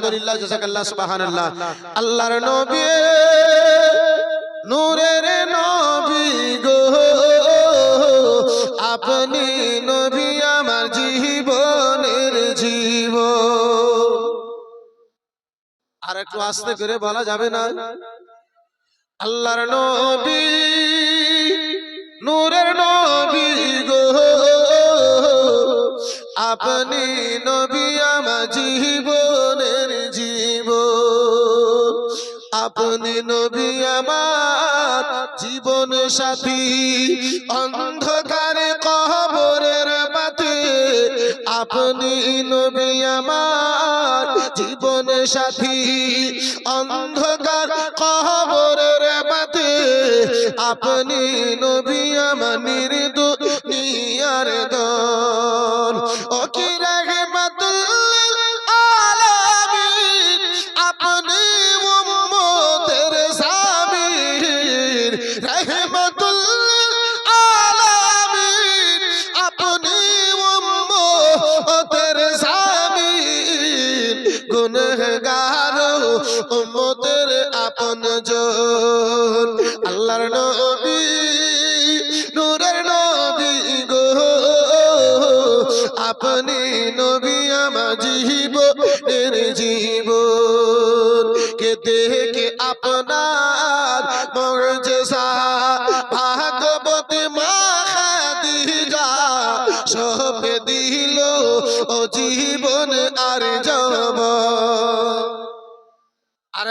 আলহামদুলিল্লাহ জাযাকাল্লাহ সুবহানাল্লাহ। আল্লাহর নবী, নূরের নবী গো। আপনি নবী আমার জীবনের জীব। আর একটু আস্তে করে বলা যাবে না? আল্লাহর নবী, নূরের নবী গো। আপনি নবী আমার জীবনের আপনি নবী আমার জীবন সাথী। অন্ধকারে কবরের বাতে। আপনি নবী আমার জীবন সাথী। অন্ধকার কবরের বাতে। আপনি নবী আমার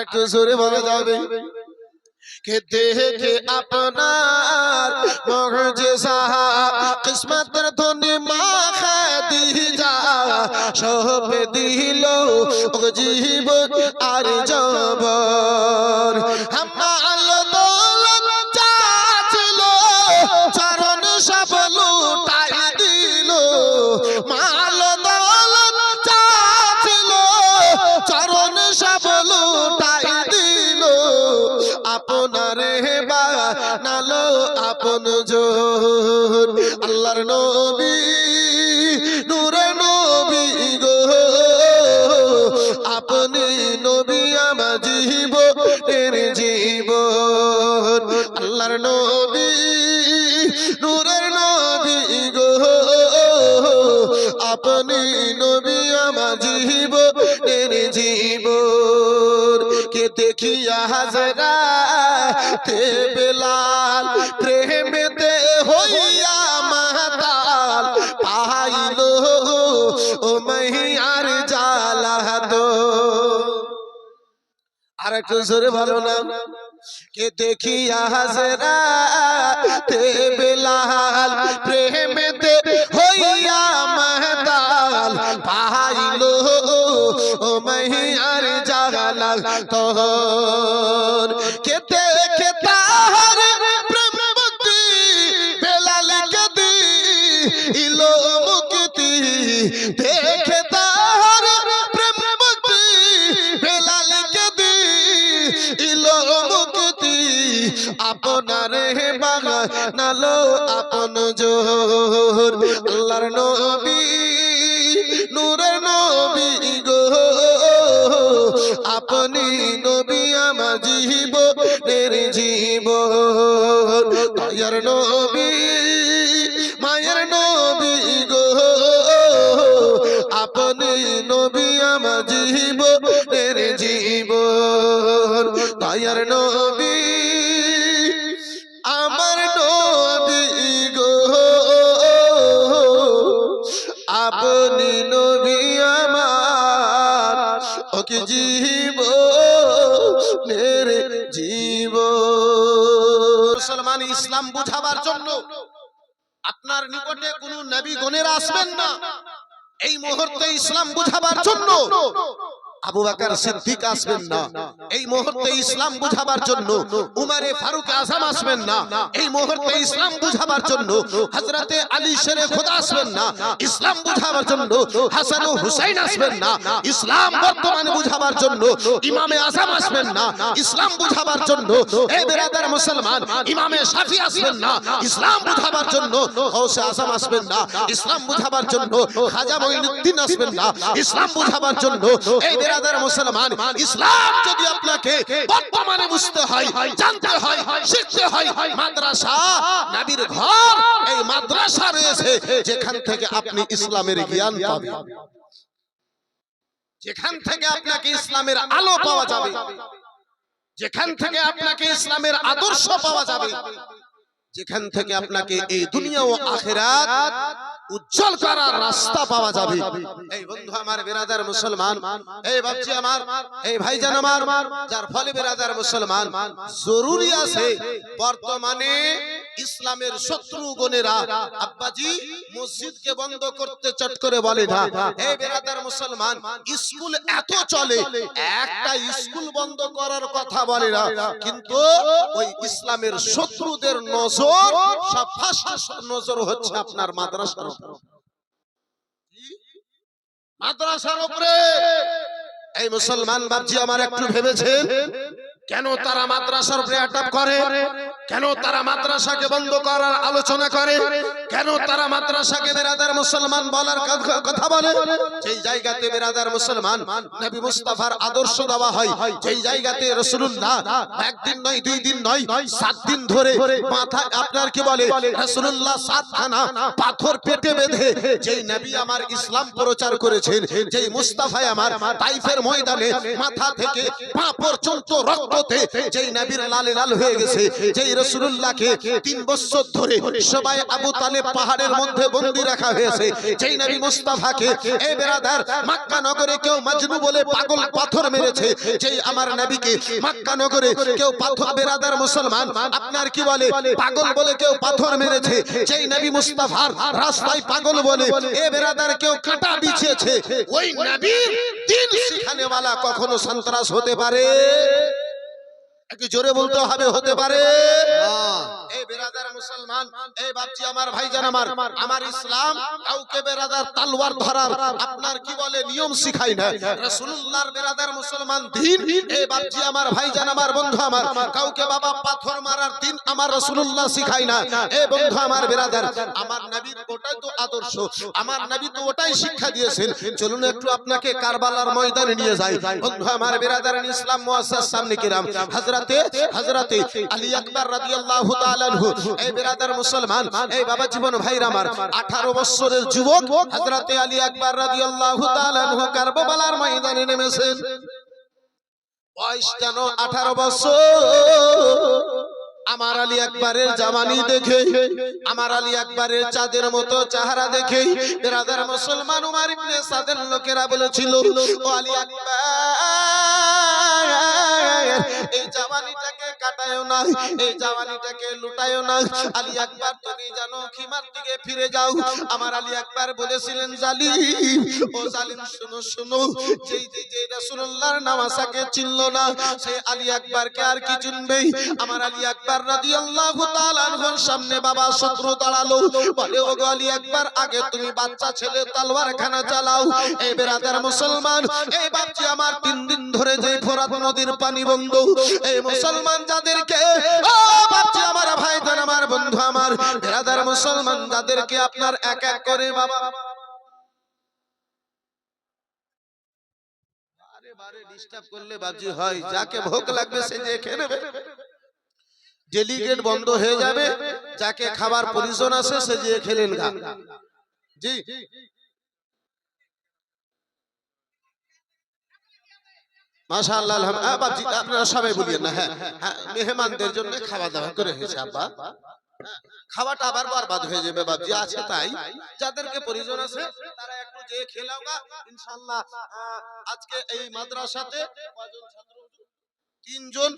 একটু জোরে বলা যাবে। কে দেখে আপনার মর্যাদা কিসমতের ধনী মা খাদিজা সব দিল জীবন আর জবর হামাল আপনি নবী, আমার জীবনের জীবন। কে দেখিয়া হাজরা, তে বেলাল, প্রেমেতে হইয়া মাতাল। পাইল ও মহিয়ার জালা তো আর একটু জোরে ভালো না। কে দেখিয়া হাজরা, তে বেলাল, প্রেমেতে হইয়া ও মহিয়ার জালা তোর কে দেখে তাহার প্রেম ভক্তি বেলাল কদি ইলো মুক্তি দেখে তাহার প্রেম ভক্তি বেলাল কদি ইলো মুক্তি আপনার হে বাগানালো, আপন জোর। আল্লাহর নবী, নূরের নবী গো। আপনি নবী আমার জীবনের জীব মায়ের নবী মায়ের নবী গো। আপনি নবী আমার জীবনের জীব মায়ের নবী ইসলাম বুঝাবার জন্য আপনার নিকটে কোন নবী গণের আসবেন না। এই মুহূর্তে ইসলাম বুঝাবার জন্য আবু বকর সিদ্দিক আসবেন না। এই মুহূর্তে ইসলাম বুঝাবার জন্য উমারে ফারুক আজম আসবেন না। এই মুহূর্তে ইসলাম বুঝাবার জন্য হযরতে আলী শেরে খোদা আসবেন না। ইসলাম বুঝাবার জন্য হাসান ও হুসাইন আসবেন না। ইসলাম বর্তমানে বুঝাবার জন্য ইমামে আজম আসবেন না। ইসলাম বুঝাবার জন্য এই বেরাদার মুসলমান ইমামে শাফি আসবেন না। ইসলাম বুঝাবার জন্য গৌসে আজম আসবেন না। ইসলাম বুঝাবার জন্য খাজা মঈনুদ্দিন আসবেন না। ইসলাম বুঝাবার জন্য এই বেরাদার মুসলমান, ইসলাম যদি আপনাকে বর্তমানে বুঝতে হয়, জানতে হয়, শিখতে হয়, মাদ্রাসা, নবীর ঘর, এই মাদ্রাসা রয়েছে, যেখান থেকে আপনি ইসলামের জ্ঞান পাবেন। যেখান থেকে আপনাকে ইসলামের আলো পাওয়া যাবে। যেখান থেকে আপনাকে ইসলামের আদর্শ পাওয়া যাবে। যেখান থেকে আপনাকে এই দুনিয়া ও আখেরাত উজ্জ্বল করার রাস্তা পাওয়া যাবে। এই বন্ধু আমার বেরাদার মুসলমান এই বাচ্চি আমার এই ভাইজান আমার যার ফলে বেরাদার মুসলমান। জরুরি আছে বর্তমানে ইসলামের শত্রু গণেরা আব্বাজি মসজিদকে বন্ধ করতে চট করে বলে না। এই বেরাদার মুসলমান স্কুল এত চলে একটা স্কুল বন্ধ করার কথা বলে না। কিন্তু ওই ইসলামের শত্রুদের নজর সব ফাঁসা নজর হচ্ছে আপনার মাদ্রাসার মাদ্রাসার উপরে। এই মুসলমান বাবজি আমার একটু ভেবেছেন? কেন তারা মাদ্রাসার উপরে অ্যাটাক করে? কেন তারা মাদ্রাসাকে বন্ধ করার আলোচনা করে? কেন তারা মাদ্রাসাকে বেরাদার মুসলমান বলার কথা- বলে? যেই জায়গাতে বেরাদার মুসলমান নবী মুস্তাফার আদর্শ দেওয়া হয়। যেই জায়গাতে রাসূলুল্লাহ একদিন নয় দুই দিন নয় সাত দিন ধরে মাথা আপনার কি বলে? রাসূলুল্লাহ সাতখানা পাথর পেটে বেঁধে যেই নবী আমার ইসলাম প্রচার করেছেন যেই মুস্তাফায় আমার তাইফের ময়দানে মাথা থেকে পা পর্যন্ত রক্ততে যেই নবীর লালে লাল হয়ে গেছে, যেই রাসূলুল্লাহকে তিন বছর ধরে সবাই আবু তালেব পাহাড়ের মধ্যে বন্দী রাখা হয়েছে, যেই নবী মুস্তাফাকে এই বেরাদার, মক্কা নগরে কেউ মাজনু বলে পাগল পাথর মেরেছে, যেই আমার নবীকে, মক্কা নগরে কেউ পাথর, বেরাদার মুসলমান, আপনার কি বলে, পাগল বলে কেউ পাথর মেরেছে? যেই নবী মুস্তাফার রাস্তায় পাগল বলে, এ বেরাদার, কেউ কাটা বিছিয়েছে। ওই নবীর দিন শিখানে কখনো সন্ত্রাস হতে পারে? একটু জোরে বলতে হবে হতে পারে। এই বেরাদার মুসলমান এই বাপজি আমার ভাইজান আমার আমার। ইসলাম কাউকে বেরাদার তালওয়ার ধরার আপনার কি বলে নিয়ম শিখাই না। রাসূলুল্লাহর বেরাদার মুসলমান দিন এই বাপজি আমার ভাইজান আমার বন্ধু আমার কাউকে বাবা পাথর মারার দিন আমার রাসূলুল্লাহ শিখাই না। এই বন্ধু আমার বেরাদার আমার নবীর ওটাই তো আদর্শ আমার নবী তো ওটাই শিক্ষা দিয়েছেন। চলুন একটু আপনাকে কারবালার ময়দানে নিয়ে যাই। বন্ধু আমার বেরাদার ইসলাম মুআসসাস সামনে কিরাম। হযরতে হযরতে আলী আকবর রাদিয়াল্লাহু তাআলা আনহু, এই বেরাদার মুসলমান, এই বাবা জীবন ভাইরা আমার 18 বছরের যুবক হযরতে আলী আকবর রাদিয়াল্লাহু তাআলা আনহু কারবালার ময়দানে নেমেছেন। বয়স যেন 18 বছর। আমার আলী আকবরের জামানি দেখে, আমার আলী আকবরের চাঁদের মতো চেহারা দেখে, বেরাদার মুসলমান উমার ইবনে সাদের লোকেরা বলেছিল, ও আলী আকবর এই কাটায়ও না, এই লুটায়ও না। আলী তুমি জানো, খিমার দিকে ফিরে যাও। আমার আলী বলেছিলেন ও জালিম, শুনো শুনো, যেই রাসূলুল্লাহর না, সে আলী আর কি চিনবে? আমার আলী রাদিয়াল্লাহু সামনে বাবা শত্রু দাঁড়াল। বলে ও আলী আকবর, আগে তুমি বাচ্চা ছেলে তলোয়ার খানা চালাও। এই বেরাদার মুসলমান, এই বাচ্চা আমার তিন দিন ধরে যে ফোরাত নদীর পানি বন্ধ। এই মুসলমান যাদেরকে বাচ্চা আমার ভাই আমার, বন্ধু আমার, বেরাদার মুসলমান যাদেরকে আপনার এক এক করে বাবা। যাকে খাবার পরিজন আছে সে যে খেলেন গা। জি আপনারা সবাই না হ্যাঁ হ্যাঁ খাওয়া দাওয়া করে খাওয়াটা আবার হয়ে যাবে আছে তাই। যাদেরকে পরিজন আছে, তারা একটু আজকে এই মাদ্রাসাতে তিনজন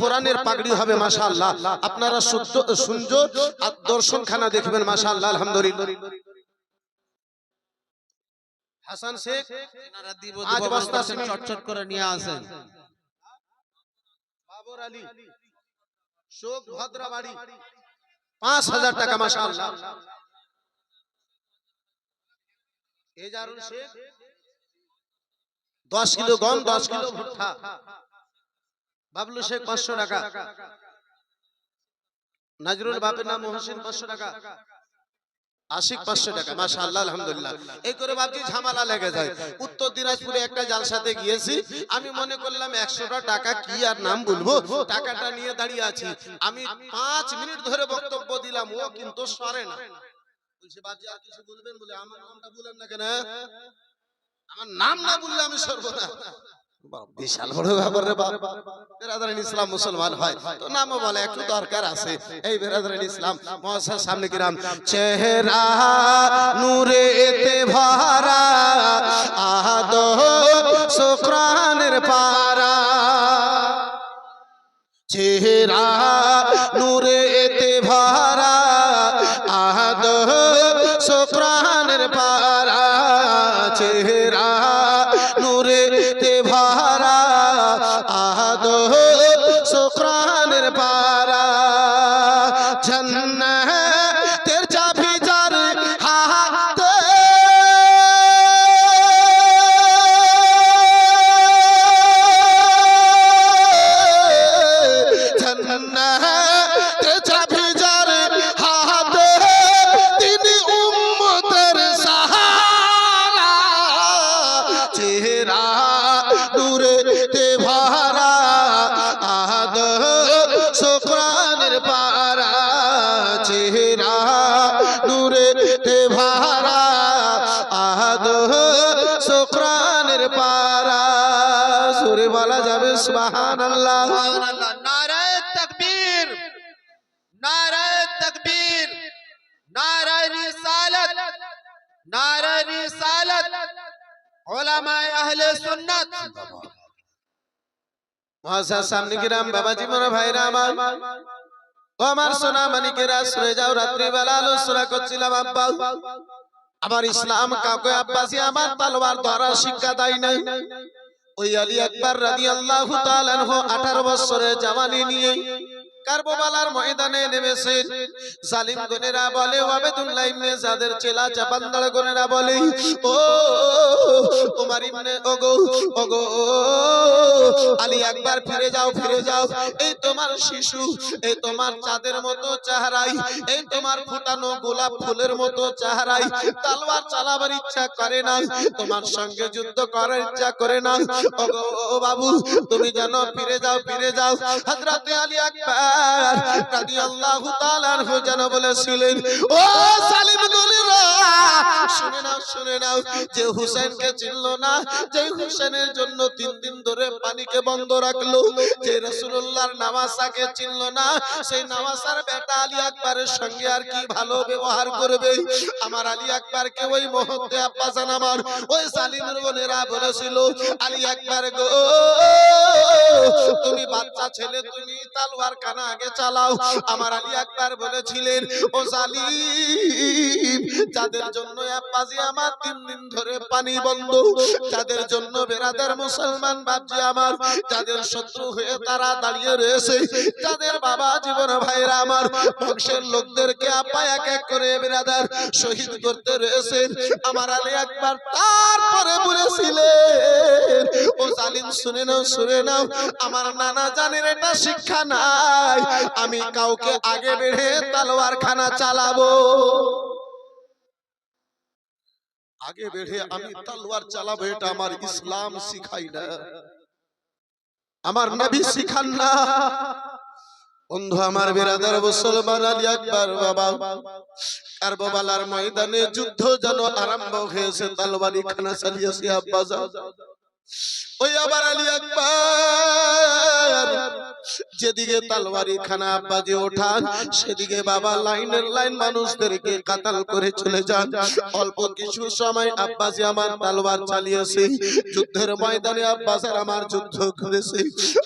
কোরআনের পাগড়ি হবে, মাশাআল্লাহ। আপনারা শুনজ আর দর্শনখানা দেখবেন, মাশাআল্লাহ, আলহামদুলিল্লাহ। হাসান শেখ দিব বস্তা চটচট করে নিয়ে আসেন। বাবর আলী শোক ভদ্রাবাড়ি। পাঁচ হাজার টাকা মাশাআল্লাহ। এজারুল শেখ। দশ কিলো গম দশ কিলো ভুট্টা। বাবলু শেখ পাঁচশো টাকা। নাজরুল বাপের নাম মহসিন পাঁচশো টাকা। আশিক পাঁচশো টাকা মাসা আল্লাহ আলহামদুলিল্লাহ। এই করে ভাবছি ঝামেলা লেগে যায়। উত্তর দিনাজপুরে একটা জালসাতে গিয়েছি আমি মনে করলাম একশোটা টাকা কি আর নাম বলব? টাকাটা নিয়ে দাঁড়িয়ে আছি। আমি পাঁচ মিনিট ধরে বক্তব্য দিলাম ও কিন্তু সরে না। বলছে বাবজি আর কিছু বলবেন? বলে আমার নামটা বলেন না কেন? আমার নাম না বললে আমি সরবো না। বিশাল বড় ব্যাপার ইসলাম মুসলমান হয়। তো নামও বলে, একটু দরকার আছে। এই ইসলাম, মহাশয় সামনে চেহারা নূরে এতে ভরা আদ শুক্রানের পারা। চেহারা নূরে এতে ভরা Oh. নারায়ে রিসালাত উলামায়ে আহলে মহাশয়, সামনে বাবাজি ভাইরা আমার। সোনা মানিকেরা শুয়ে যাও, রাত্রিবেলা আলোচনা করছিলাম, আব্বা। আমার ইসলাম কাউকে আব্বাসি আমার তালবার ধরা শিক্ষা দেয় নাই। ওই আলী আকবর রাদিয়াল্লাহু তাআলা আনহু 18 বছরের জামানি নিয়ে ময়দানে জালিম গনেরা বলে, ওয়াবেদুল্লাহ ইবনে যাদের চেলা গনেরা বলে, ও ওমর ইবনে, ওগো ওগো, আলী একবার ফিরে যাও ফিরে যাও। এই তোমার শিশু, এই তোমার চাঁদের মতো চেহারাই, এই তোমার ফুটানো গোলাপ ফুলের মতো চেহারাই। তলোয়ার চালাবার ইচ্ছা করে না, তোমার সঙ্গে যুদ্ধ করার ইচ্ছা করে না। ওগো বাবু, তুমি যেন ফিরে যাও ফিরে যাও। হযরতে আলী রাদিয়াল্লাহু তাআলা যেন বলেছিলেন ও সালিম গলিরা শুনে নাও শুনে নাও, যে হুসেনকে চিনলো না, যে হুসেনের জন্য তিন দিন ধরে পানিকে বন্ধ রাখল, যে রাসূলুল্লাহর নামাসাকে চিনলো না, সেই নামাসার বেটা আলী আকবরের সঙ্গে আর কি ভালো ব্যবহার করবে? আমার আলী আকবরকে ওই মুহূর্তে আব্বাসান আমার, ওই সালিমের বোনেরা বলেছিল, আলী আকবর গো, তুমি বাচ্চা ছেলে, তুমি তালওয়ার কানা আগে চালাও। আমার আলী আকবর বলেছিলেন, ও জালিম, যাদের জন্য আব্বাজি আমার তিন দিন ধরে পানি বন্ধ যাদের জন্য বেরাদার মুসলমান বাপজি আমার যাদের শত্রু হয়ে তারা দাঁড়িয়ে রয়েছে যাদের বাবা জীবন ভাইরা আমার বংশের লোকদেরকে আপা এক এক করে বেরাদার শহীদ করতে রয়েছে। আমার আলী একবার তারপরে বলেছিলেন ও জালিম শুনে নাও শুনে নাও আমার নানা জানের এটা শিক্ষা নাই। আমি কাউকে আগে বেড়ে তালোয়ার খানা চালাবো। আগে বেড়ে আমি তালোয়ার চালাবো এটা আমার ইসলাম শিখাই না আমার নবী শিখান না বন্ধু আমার বেরাদার মুসলমান আলী আকবর বাবা। কারবালার ময়দানে যুদ্ধ যেন আরম্ভ হয়েছে তালবারি খানা চালিয়েছে আব্বাজা ওই আবার আলী আকবর। যেদিকে তালবারি খানা আব্বাজি ওঠান, সেদিকে বাবা লাইনের লাইন মানুষদেরকে কাতাল করে চলে যান। অল্প কিছু সময় আব্বাজি আমার তালবার চালিয়েছে। যুদ্ধের ময়দানে আব্বাসের আমার যুদ্ধ করেছে।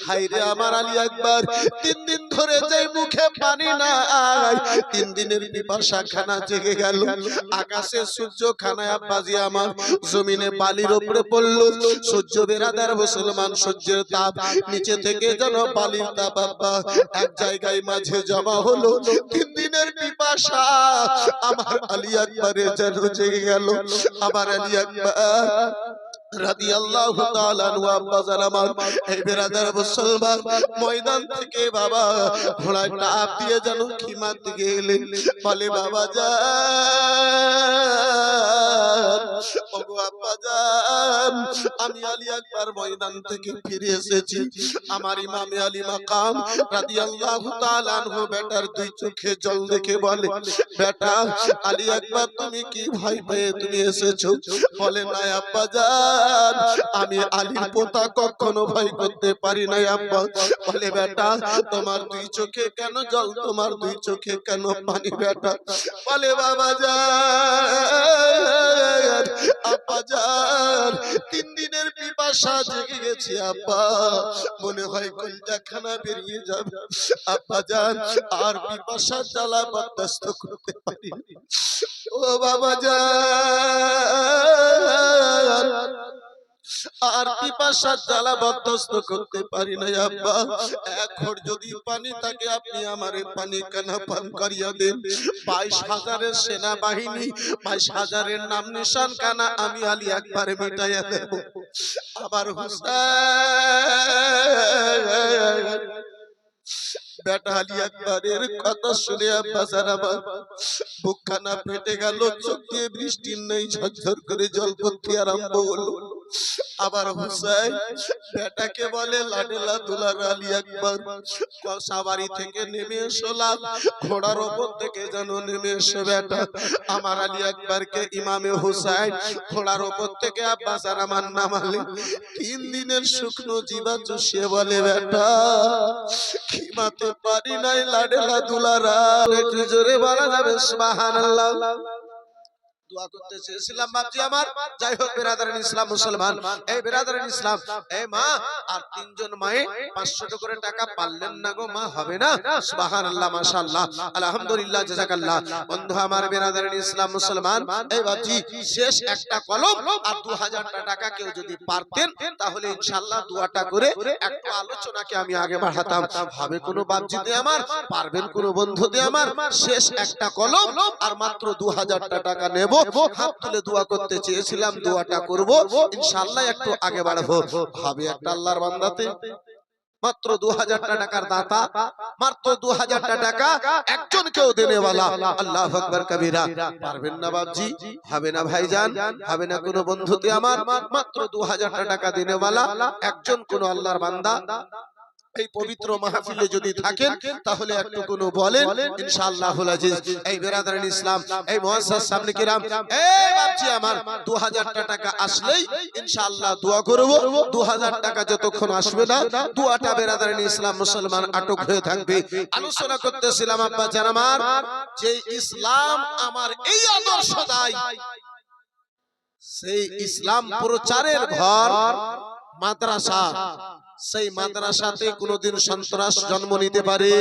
হাইরে আমার আলী আকবর, তিন দিন ধরে যে মুখে পানি নাই, তিন দিনের পিপাসা খানা জেগে গেল। আকাশে সূর্য খানায় আব্বাজি আমার জমিনে বালির উপরে পড়ল। সূর্য বেরাদার মুসলমান সূর্যের তাপ নিচে থেকে যেন বালির তাপ এক জায়গায় মাঝে জমা হলো তিন দিনের পিপাসা। আমার আলী যেন জেগে গেল, আমার আলী ময়দান থেকে বাবা দিয়ে আমি আলী আকবার ময়দান থেকে ফিরে এসেছি। আমার ইমামে আলী মাকাম রাদিয়াল্লাহু তাআলা আনহু বেটার দুই চোখে জল দেখে বলে, বেটা, আলী আকবার, তুমি কি ভয় পেয়ে তুমি এসেছ? বলে না আব্বা, যান। আমি আলীর পোতা কখনো ভয় করতে পারি না আব্বা। বলে বেটা তোমার দুই চোখে কেন জল? তোমার দুই চোখে কেন পানি বেটা? বলে বাবা যান আব্বা যান তিন দিনের পিপাসা জেগে গেছে আব্বা মনে হয় কলজাখানা বেরিয়ে যাবে আপা যান আর পিপাসা জ্বালা বরদাস্ত করতে পারি ও বাবা যান আর পিপাসা জ্বালা বরদাস্ত করতে পারি না আব্বা। ঘর যদি পানি থাকে আপনি আমার পানি কেনা পান করিয়া দেন। বাইশ হাজারের সেনাবাহিনী বাইশ হাজারের নাম নিশান কানা আমি আলী একবারে মিটাইয়া দেব। আবার হুসেন। বেটা আলী একবারের কথা শুনে আব্বাসার আমার বুকখানা ফেটে গেল চোখ দিয়ে বৃষ্টির নেই ঝরঝর করে জল পড়তে আরম্ভ হলো। আবার হুসাইন বেটাকে বলে লাডেলা দুলার আলী একবার সাবারি থেকে নেমে এসো লাল ঘোড়ার ওপর থেকে যেন নেমে এসো বেটা। আমার আলী একবারকে ইমামে হুসাইন ঘোড়ার ওপর থেকে আব্বাস আর আমার নামালে। তিন দিনের শুকনো জীবা চুষিয়ে বলে বেটা। খিমাতে পারি নাই লাডেলা দুলারা একটু জোরে বলা যাবে সুবহানাল্লাহ। দোয়া করতে চেয়েছিলাম বাপজি আমার। যাই হোক বেরাদারান ইসলাম মুসলমান। এই বেরাদারান ইসলাম এই মা আর তিনজন মায়ে পাঁচশো করে টাকা পারলেন না গো মা হবে না? সুবাহান আল্লাহ মাশাআল্লাহ। আলহামদুলিল্লাহ জাযাকাল্লাহ বন্ধু আমার বেরাদারান ইসলাম মুসলমান এই বাপজি শেষ একটা কলম আর টাকা কেউ যদি পারতেন তাহলে ইনশাআল্লাহ দুয়াটা করে একটা আলোচনাকে আমি আগে বাড়াতাম। হবে কোনো বাপজিতে আমার পারবেন কোনো বন্ধুতে আমার শেষ একটা কলম আর মাত্র দু হাজারটা টাকা নেব হাত তুলে দোয়া করতে চেয়েছিলাম দোয়াটা করব। ইনশাআল্লাহ একটু আগে বাড়বো। হবে একটা আল্লাহর বান্দাতে। মাত্র দু হাজারটা টাকার দাতা। মাত্র দু হাজারটা টাকা একজন কেউ দেনেওয়ালা আল্লাহ আকবর কবিরা। পারবেন না বাবজি হবে না ভাইজান? হবে না কোনো বন্ধুতে আমার? মাত্র দু হাজারটা টাকা দেনেওয়ালা একজন কোন আল্লাহর বান্দা? এই পবিত্র মাহফিলে যদি থাকেন তাহলে একটু কোনো বলেন ইনশাআল্লাহ আজিজ। এই বেরাদারান ইসলাম এই মুআসসাস সামনে কিরাম। এই বাপজি আমার 2000 টাকা আসলেই ইনশাআল্লাহ দোয়া করব। 2000 টাকা যতক্ষণ আসবে না দোয়াটা বেরাদারান ইসলাম মুসলমান আটক হয়ে থাকবে। আলোচনা করতেছিলাম আব্বা জান আমার যে ইসলাম আমার এই আদর্শ সেই ইসলাম প্রচারের ঘর মাদ্রাসা। সেই মাদ্রাসাতে কোনোদিন সন্ত্রাস জন্ম নিতে পারে?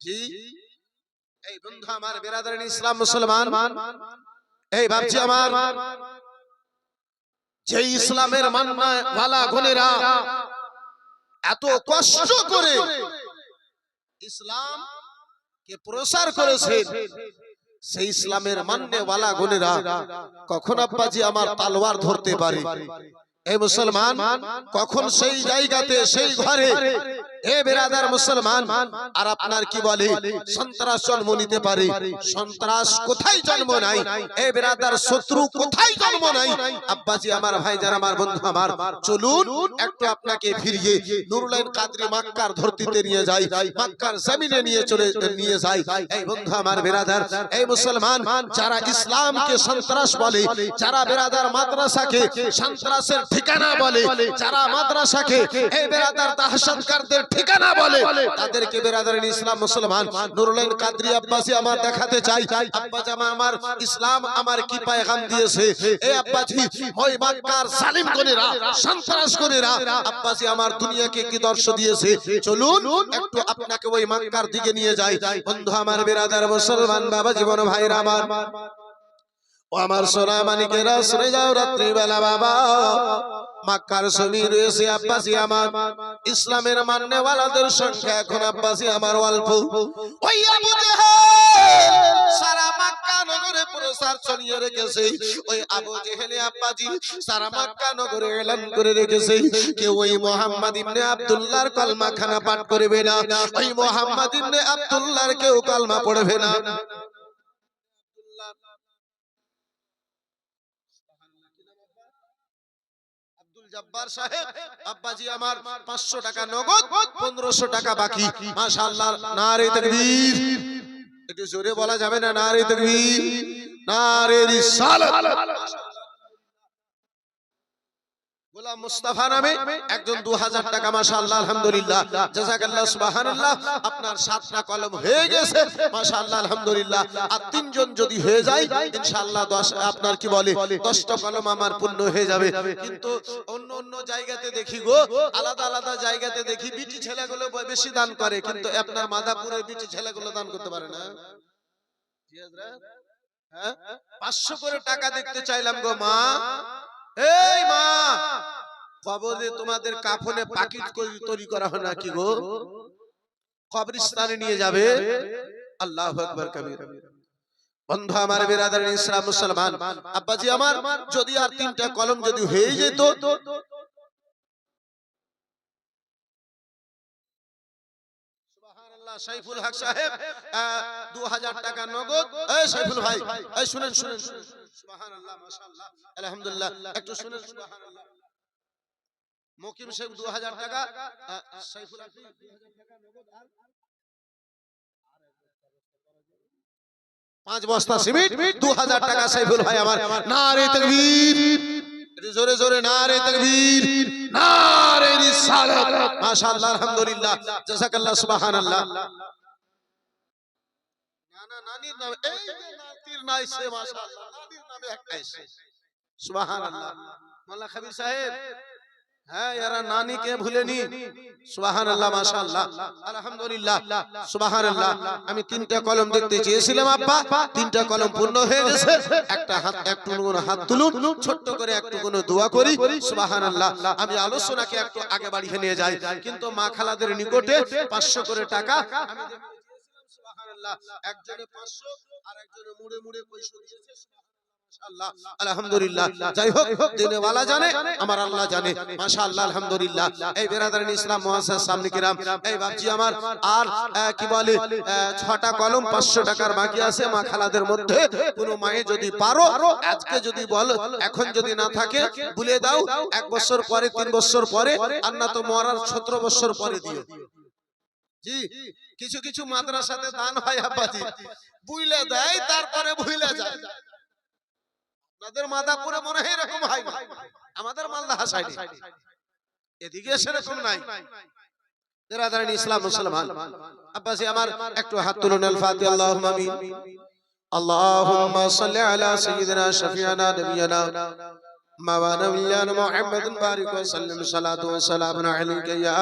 জি। এই বন্ধু আমার বেরাদারান ইসলাম মুসলমান এই ভাবছি আমার যে ইসলামের মান্না গনেরা এত কষ্ট করে ইসলাম কে প্রসার করেছে সেই ইসলামের মান্নে ওয়ালা গনেরা কখন আব্বাজি আমার তালোয়ার ধরতে পারে? এই মুসলমান কখন সেই জায়গাতে সেই ঘরে এ বেরাদার মুসলমান বলে? সন্ত্রাস জন্ম নিতে পারে। সন্ত্রাসের ঠিকানা বলে যারা মাদ্রাসাকে এই ঠিকানা বলে। তাদেরকে বেরাদার ইসলাম মুসলমান নুরুলাইন কাদরি আব্বাসি আমার দেখাতে চাই। আব্বা জামা আমার ইসলাম আমার কি পায়গাম দিয়েছে? এই আব্বাজি ওই মক্কার সালিম গনেরা সন্ত্রাস গনেরা আব্বাজি আমার দুনিয়াকে কি দর্শ দিয়েছে? চলুন একটু আপনাকে ওই মক্কার দিকে নিয়ে যাই। বন্ধু আমার বেরাদার মুসলমান বাবা জীবন ভাইরা আমার। ও আমার সোনা মানিকেরা, শুনে যাও রাত্রি বেলা বাবা। মাক্কার ছবি রয়েছে আব্বাসি আমার। ইসলামের মান্যওয়ালাদের সংখ্যা এখন আব্বাসি আমার অল্প। ওই সারা মক্কা নগরে প্রসার ছড়িয়ে রেখেছে। ওই আবু জেহেলে আব্বাজি সারা মক্কা নগরে এলান করে রেখেছে। কেউ ওই মোহাম্মদ ইবনে আব্দুল্লাহর কলমা খানা পাঠ করবে না। ওই মোহাম্মদ ইবনে আব্দুল্লাহর কেউ কলমা পড়বে না। জব্বার আমার 500 টাকা নগদ 1500 টাকা বাকি। মাশাআল্লাহ, নারে তাকবীর। একটু জোরে বলা যাবে না, নারে তাকবীর। নারে রিসালাত। গোলাম মুস্তাফা নামে একজন 2000 টাকা, মাশাআল্লাহ, আলহামদুলিল্লাহ। জাযাকাল্লাহ, সুবহানাল্লাহ। আপনার আর তিনজন যদি হয়ে যায়, ইনশাআল্লাহ 10 আপনার কি বলে 10টা কলম আমার পূর্ণ হয়ে যাবে। কিন্তু অন্য অন্য জায়গাতে দেখি গো, আলাদা আলাদা জায়গাতে দেখি, বিটি ছেলেগুলো বেশি দান করে, কিন্তু আপনার মাদাপুরের বিটি ছেলেগুলো দান করতে পারে না? হ্যাঁ? পাঁচশো করে টাকা দেখতে চাইলাম গো মা। এই মা কবরে তোমাদের কাফনে পাকিট করে তৈরি করা হয় নাকি গো? কবরস্থানে নিয়ে যাবে? আল্লাহ আকবার কবির। বন্ধু আমার বেরাদার ইসলাম মুসলমান আব্বাজি আমার যদি আর তিনটা কলম যদি হয়ে যেত সাইফুল হক সাহেব দু হাজার টাকা নগদ। এই সাইফুল ভাই এই শুনেন শুনেন শুনেন। আলহামদুলিল্লাহ। 2000 পাঁচ বস্তা সিমেন্ট দু হাজার টাকা, সাইফুল ভাই, আমার জোরে জোরে আলহামদুলিল্লাহ। জাযাকাল্লাহ সুবহানাল্লাহ। হ্যাঁ আমি তিনটা কলম দেখতে চেয়েছিলাম, আব্বা। তিনটা কলম পূর্ণ হয়ে গেছে। একটা হাত একটু কোনো হাত তুলুন। ছোট্ট করে একটু কোনো দোয়া করি। সুবহানাল্লাহ। আমি আলোচনাকে একটু আগে বাড়িয়ে নিয়ে যাই। কিন্তু মা খালাদের নিকটে 500 করে টাকা আমি সুবহানাল্লাহ একজনে 500 আর একজনে মুড়ে মুড়ে পয়সা দিয়েছে আলহামদুলিল্লাহ। যাই হোক দিনে জানে আমার আল্লাহ জানে। মাশাআল্লাহ আলহামদুলিল্লাহ। এই বেরাদারিন ইসলাম মুআসসাস সামনে কিরাম এই বাপজি আমার আর কি বলে ছটা কলম 500 টাকার বাকি আছে মা খালাদের মধ্যে। কোনো মায়ে যদি পারো আজকে যদি বলো এখন যদি না থাকে ভুলে দাও এক বছর পরে তিন বছর পরে আর না তো মরার 17 বছর পরে। দিও জি কিছু কিছু মাদ্রাসাতে দান হয় আব্বাজি বুইলে দেয় তারপরে ভুলে যায় আপনাদের মাদাপুরে মনে হয় এরকম হয় না। আমাদের মালদা সাইডে এদিকে সেরকম নাই বেরাদারিন ইসলাম মুসলমান আব্বাসি আমার একটু হাত তুলুন আল ফাতিহা আল্লাহুম্মা আমিন اللهم صل على سيدنا شفيعنا نبينا مولانا نبينا محمد بارك وسلم صلاة وسلام عليك يا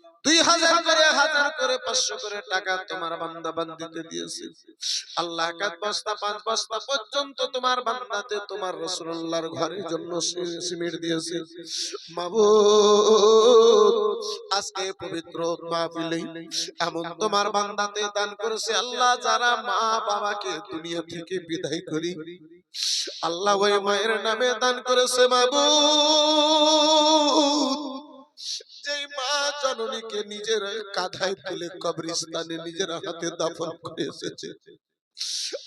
দুই হাজার করে হাজার করে, পাঁচশো করে টাকা তোমার দিয়েছে। আল্লাহ পাঁচ পর্যন্ত তোমার তোমার ঘরের জন্য সিমেন্ট দিয়েছে। আজকে পবিত্র এমন তোমার বান্দাতে দান করেছে আল্লাহ যারা মা বাবাকে দুনিয়া থেকে বিদায় করি। আল্লাহ ওই মায়ের নামে দান করেছে মাবুদ। যেই মা জননীকে নিজের কাঁধায় তুলে কবরস্থানে নিজের হাতে দাফন করে এসেছে।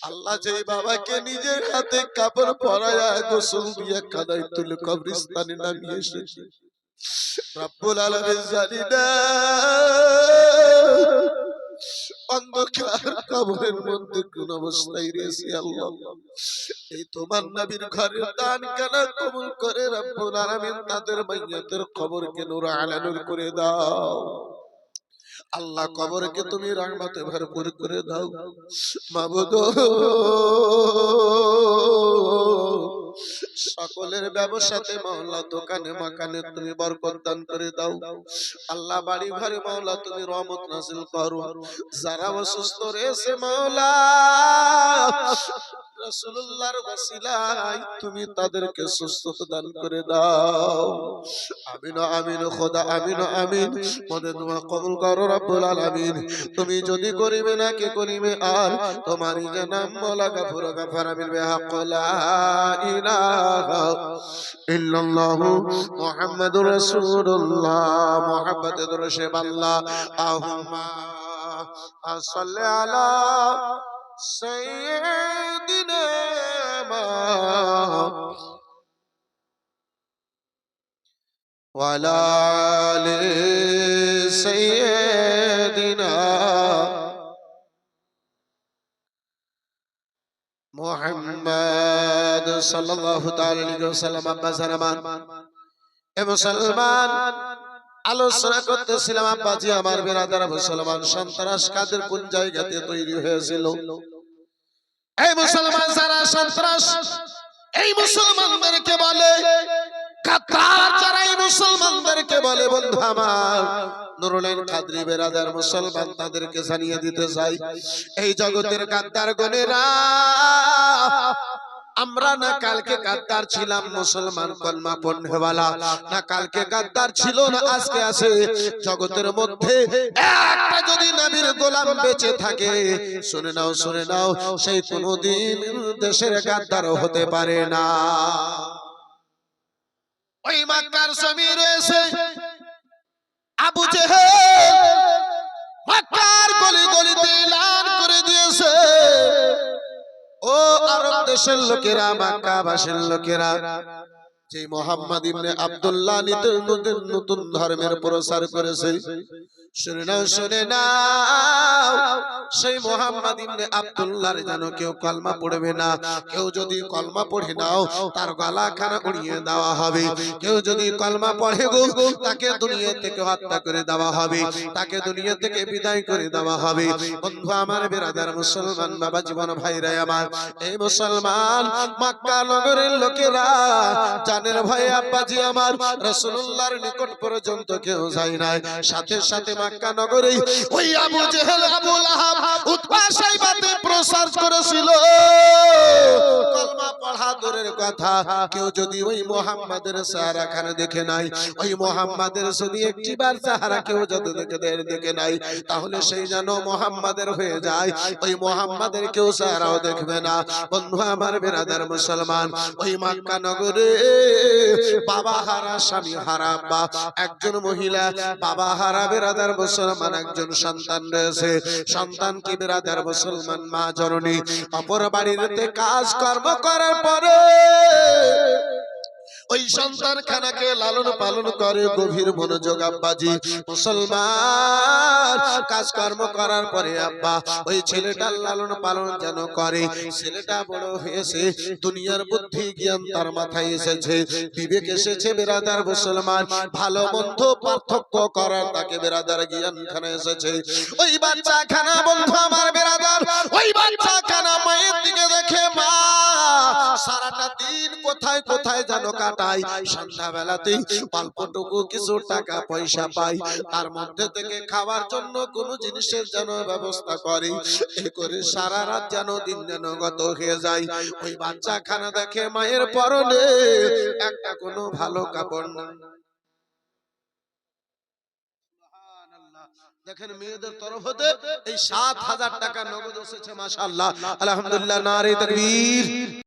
আল্লাহ যেই বাবাকে নিজের হাতে কাপড় পরায় গোসল দিয়ে কাঁধায় তুলে কবরস্থানে নামিয়ে এসেছে। রব্বুল আলামিন জানি না। অন্ধকার কবরের মধ্যে কোন অবস্থায় রয়েছে আল্লাহ। এই তোমার নবীর ঘরের দান কেন কবুল করে রব্বুল আলামিন তাদের মাইয়াতের নূর আলানুর করে দাও। আল্লাহ কবরকে তুমি রহমতে ভরপুর করে দাও। মাবুদ সকলের ব্যবসাতে মাওলা, দোকানে, মাকানে তুমি বরকত দান করে দাও। আল্লাহ বাড়ি ঘরে মাওলা, তুমি রহমত নাজিল করো। যারা অসুস্থ রয়েছে মাওলা রাসূলুল্লাহর ওসিলায় তুমি তাদেরকে সুস্থতা দান করে দাও। আমিন আমিন খোদা আমিন আমিন মনে দোয়া কবুল করো রব্বুল আলামিন। তুমি যদি করিবে না কে করিবে আর তোমারই যে নাম মোলা গাফুর গাফার বিল বিহাক। লা ইলাহা ইল্লাল্লাহু মুহাম্মাদুর রাসূলুল্লাহ। মুহাম্মাদুর রাসূলুল্লাহ আহুম্মা সাল্লি আলা سيدنا وعلى آل سيدنا محمد صلى الله عليه وسلم أما سلمان. اے مسلمان. আলোচনা করতেছিলাম আব্বাজি আমার বেরাদার মুসলমান সন্ত্রাস কাদের কোন জায়গাতে তৈরি হয়েছিল? এই মুসলমান যারা সন্ত্রাস এই মুসলমানদেরকে বলে কাতার যারা এই মুসলমানদেরকে বলে বন্ধু আমার নুরুলাইন খাদ্রি বেরাদার মুসলমান তাদেরকে জানিয়ে দিতে চাই এই জগতের কাদ্দার গনেরা আমরা না কালকে গাদ্দার ছিলাম মুসলমান কলমা পড়নেওয়ালা না কালকে গাদ্দার ছিল না আজকে আছে। জগতের মধ্যে একটা যদি নবীর গোলাম বেঁচে থাকে শুনে নাও শুনে নাও সেই কোনোদিন দেশের গাদ্দার হতে পারে না। ওই মক্কার জমি রয়েছে আবু জেহেল। মক্কার গলি গলিতে এলান করে দিয়েছে। ও আরব দেশের লোকেরা মক্কাবাসীর লোকেরা যে মোহাম্মদ ইবনে আব্দুল্লাহ নিতে- নতুন নতুন ধর্মের প্রচার করেছে শুনে শুনে সেই মোহাম্মদ ইবনে আব্দুল্লাহর যেন কেউ কলমা পড়বে না। কেউ যদি কলমা পড়ে নাও, তার গলা খানা উড়িয়ে দেওয়া হবে। কেউ যদি কলমা পড়ে গো, তাকে দুনিয়া থেকে হত্যা করে দেওয়া হবে। তাকে দুনিয়া থেকে বিদায় করে দেওয়া হবে। বন্ধু আমার, বেরাদার মুসলমান, বাবা জীবন ভাইরা আমার। এই মুসলমান, মক্কা নগরের লোকেরা জানের ভয়ে আব্বাজি আমার, রাসূলুল্লাহর নিকট পর্যন্ত কেউ যায় নাই। সাথে সাথে মক্কা নগরে ওই Abu Jahal, Abu Lahab Utba সাইবাতে প্রচার করেছিল। কলমা পড়া দূরের কথা। কেউ যদি ওই মোহাম্মদের চেহারা খানে দেখে নাই, ওই মোহাম্মদের যদি একটিবার চেহারা কেউ যদি দেখে দেখে নাই, তাহলে সেই যেন মোহাম্মদের হয়ে যায়। ওই মোহাম্মদের কেউ চেহারাও দেখবে না। বন্ধু আমার বেরাদার মুসলমান, ওই মাক্কা নগরে বাবা হারা, স্বামী হারা, বা একজন মহিলা, বাবা হারা, বেরাদার মুসলমান, একজন সন্তান রয়েছে। সন্তান কি বেরাদার মুসলমান? মা, জননী, অপর বাড়িতে কাজ কর্ম করার পরে ওই সন্তান খানাকে লালন পালন করে গভীর মনোযোগ আব্বাজি। মুসলমান, কাজকর্ম করার পরে আব্বা, ওই ছেলেটার লালন পালন যেন করে। ছেলেটা বড় হয়েছে, দুনিয়ার বুদ্ধি জ্ঞান তার মাথায় এসেছে। বিবেক এসেছে বেরাদার মুসলমান, ভালো মন্দ পার্থক্য করার তাকে বেরাদার জ্ঞান খানা এসেছে। ওই বাচ্চা খানা বন্ধু আমার বেরাদার, ওই বাচ্চা খানা মায়ের দিকে দেখে মা, সারাটা দিন কোথায় কোথায় যেন কাটাই সন্ধ্যা বেলাতেই অল্পটুকু কিছু টাকা পয়সা পাই। তার মধ্যে থেকে খাওয়ার জন্য কোন জিনিসের যেন ব্যবস্থা করে। করে সারা রাত যেন দিন যেন গত হয়ে যায়। ওই বাচ্চা খানা দেখে মায়ের পরনে একটা কোনো ভালো কাপড় নাই। দেখেন মেয়েদের তরফ হতে এই সাত হাজার টাকা নগদ এসেছে, মাশাআল্লাহ। আলহামদুলিল্লাহ, নারে তাকবীর।